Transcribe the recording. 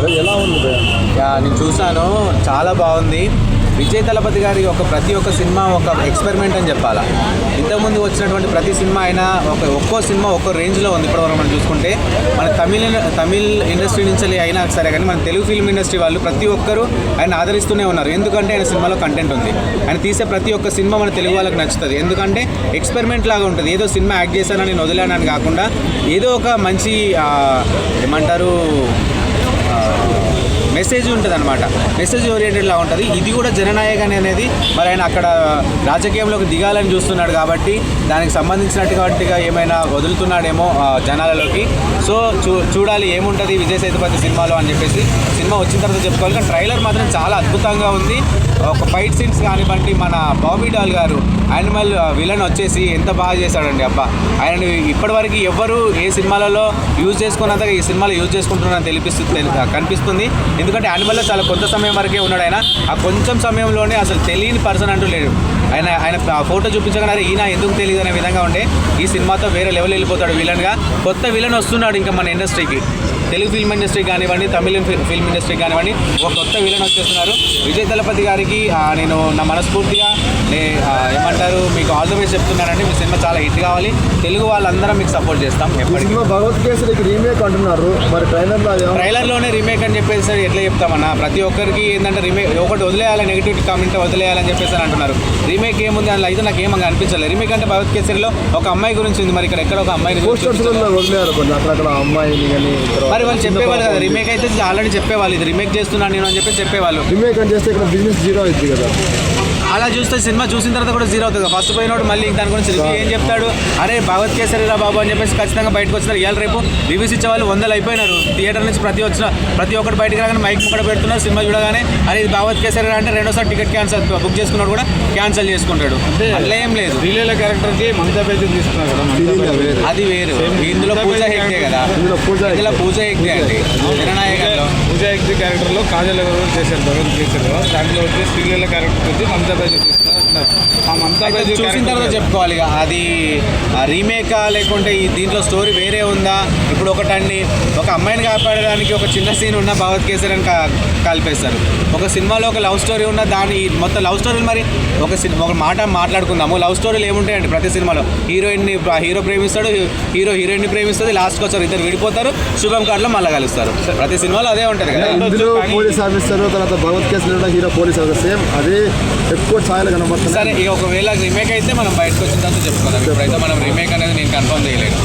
కదా ఎలా ఉంది యా, నేను చూసాను చాలా బాగుంది. విజయ్ తలపతి గారి ఒక ప్రతి ఒక్క సినిమా ఒక ఎక్స్పెరిమెంట్ అని చెప్పాలా. ఇంతకుముందు వచ్చినటువంటి ప్రతి సినిమా అయినా ఒక ఒక్కో సినిమా ఒక్కో రేంజ్లో ఉంది ఇప్పటివరకు మనం చూసుకుంటే. మన తమిళ తమిళ్ ఇండస్ట్రీ నుంచి అయినా సరే కానీ మన తెలుగు ఫిల్మ్ ఇండస్ట్రీ వాళ్ళు ప్రతి ఒక్కరు ఆయన ఆదరిస్తూనే ఉన్నారు. ఎందుకంటే ఆయన సినిమాలో కంటెంట్ ఉంది. ఆయన తీసే ప్రతి ఒక్క సినిమా మన తెలుగు వాళ్ళకి నచ్చుతుంది. ఎందుకంటే ఎక్స్పెరిమెంట్ లాగా ఉంటుంది. ఏదో సినిమా యాక్ట్ చేశానని నేను వదిలానని కాకుండా ఏదో ఒక మంచి ఏమంటారు మెసేజ్ ఉంటుంది అనమాట మెసేజ్ ఓరియంటెడ్లా ఉంటుంది. ఇది కూడా జననాయక్ అనేది మరి ఆయన అక్కడ రాజకీయంలోకి దిగాలని చూస్తున్నాడు కాబట్టి దానికి సంబంధించినట్టుగా ఏమైనా వదులుతున్నాడేమో జనాలలోకి. సో చూ చూడాలి ఏముంటుంది విజయ్ సేతుపతి సినిమాలో అని చెప్పేసి. సినిమా వచ్చిన తర్వాత చెప్పుకోవాలి కానీ ట్రైలర్ మాత్రం చాలా అద్భుతంగా ఉంది. ఒక ఫైట్ సీన్స్ కానివ్వండి మన బాబీ డాల్ గారు యానిమల్ విలన్ uh, వచ్చేసి ఎంత బాగా చేశాడండి అబ్బా. ఆయన ఇప్పటివరకు ఎవ్వరు ఏ సినిమాలలో యూజ్ చేసుకున్నంతగా ఈ సినిమాలో యూజ్ చేసుకుంటున్నారని తెలిపిస్తుంది కనిపిస్తుంది. ఎందుకంటే యానిమల్లో చాలా కొంత సమయం వరకే ఉన్నాడు ఆయన. ఆ కొంచెం సమయంలోనే అసలు తెలియని పర్సన్ అంటూ లేడు. ఆయన ఆయన ఆ ఫోటో చూపించగానే ఈయన ఎందుకు తెలియదు అనే విధంగా ఉండే. ఈ సినిమాతో వేరే లెవెల్ వెళ్ళిపోతాడు విలన్గా కొత్త విలన్ వస్తున్నాడు ఇంకా మన ఇండస్ట్రీకి తెలుగు ఫిల్మ్ ఇండస్ట్రీ కానివ్వండి తమిళ ఫిల్మ్ ఇండస్ట్రీ కానివ్వండి ఒక కొత్త విలన్ వచ్చేస్తున్నారు. విజయ్ తలపతి గారికి నేను నా మనస్ఫూర్తిగా ఏమంటారు మీకు ఆల్ ద బెస్ట్ చెప్తున్నానండి. మీ సినిమా చాలా హిట్ కావాలి. తెలుగు వాళ్ళందరం మీకు సపోర్ట్ చేస్తాం. సినిమా భగవత్ కేసరికి రీమేక్ అంటున్నారు. మరి ట్రైలర్లోనే రీమేక్ అని చెప్పేసి ఎట్లా చెప్తామన్నా? ప్రతి ఒక్కరికి ఏంటంటే రీమేక్ ఒకటి వదిలేయాలి నెగిటివ్ కామెంట్ వదిలేయాలని చెప్పేసి అని అంటున్నారు. రీమేక్ ఏముంది? అందులో అయితే నాకు ఏమంగా అనిపించలేదు. రీమేక్ అంటే భగవత్ కేసరిలో ఒక అమ్మాయి గురించి ఉంది. మరి ఇక్కడ ఎక్కడ ఒక పోస్టర్స్ వదిలేరు అమ్మాయిని కానీ మరి వాళ్ళు చెప్పేవాళ్ళు కదా రీమేక్ అయితే ఆల్రెడీ చెప్పేవాళ్ళు ఇది రీమేక్ చేస్తున్నాను నేను అని చెప్పి చెప్పేవాళ్ళు. రీమేక్ అని చేస్తే ఇక్కడ బిజినెస్ జీరో అవుతుంది కదా. అలా చూస్తే సినిమా చూసిన తర్వాత కూడా జీరో అవుతుంది. ఫస్ట్ పోయినోడు మళ్ళీ దాని గురించి రివ్యూ ఏం చెప్తాడు? అరే భగవత్ కేసరి రా బాబు అని చెప్పేసి ఖచ్చితంగా బయటకు వచ్చినారు. ఇవాళ రేపు రివ్యూస్ ఇచ్చే వాళ్ళు వందలు అయిపోయినారు. థియేటర్ నుంచి ప్రతి వచ్చిన ప్రతి ఒక్కటి బయటకు రాగానే మైక్ ముక్కడ పెడుతున్నారు. సినిమా చూడగానే అరే ఇది భగవత్ కేసరి రా అంటే రెండోసారి టికెట్ క్యాన్సల్ బుక్ చేసుకున్నాడు కూడా క్యాన్సిల్ చేసుకుంటాడు. అట్లా ఏం లేదు. శ్రీలీల క్యారెక్టర్కి మమతా బైజు తీసుకున్నారు కదా అది వేరు. ఇందులో పూజ హెగ్డే కదా. ఇందులో పూజ ఇందులో పూజ హెగ్డే అండి. జననాయకంలో. ఎగ్జి క్యారెక్టర్లో కాజల్ ఎవరు చేశారు భగవత్ కదా. దాంట్లో వచ్చి శ్రీలీల క్యారెక్టర్ వచ్చి మమతా బైజు తీసుకున్నారు అంటున్నారు. ఆ మమతా అయితే బైజు చూసిన తర్వాత చెప్పుకోవాలి. ఇక అది రీమేకా లేకుంటే ఈ దీంట్లో స్టోరీ వేరే ఉందా? ఇప్పుడు ఒకటండి ఒక అమ్మాయిని కాపాడడానికి ఒక చిన్న సీన్ ఉన్న భగవత్ కేసరి అని కలిపేస్తారు ఒక సినిమాలో ఒక లవ్ స్టోరీ ఉన్న దాని మొత్తం లవ్ స్టోరీలు మరి ఒక సినిమా ఒక మాట మాట్లాడుకుందాము. లవ్ స్టోరీలు ఏముంటాయండి ప్రతి సినిమాలో? హీరోయిన్ని హీరో ప్రేమిస్తాడు హీరో హీరోయిన్ని ప్రేమిస్తుంది లాస్ట్కి వచ్చారు ఇద్దరు విడిపోతారు శుభం కార్డులో మళ్ళీ కలుస్తారు. ప్రతి సినిమాలో అదే ఉంటుంది. ఇందులో పోలీస్ ఆఫీసర్ తర్వాత భగవత్ కేసరి కూడా హీరో పోలీస్ ఆఫీసర్ సేమ్ అదే ఎక్కువ ఛాయలు కనబడుతుంది సరే ఇక ఒకవేళ రీమేక్ అయితే మనం బయటకు వచ్చిన తర్వాత చెప్పుకోవాలి ఇప్పుడైతే మనం రీమేక్ అనేది నేను కన్ఫర్మ్ చేయలేదు.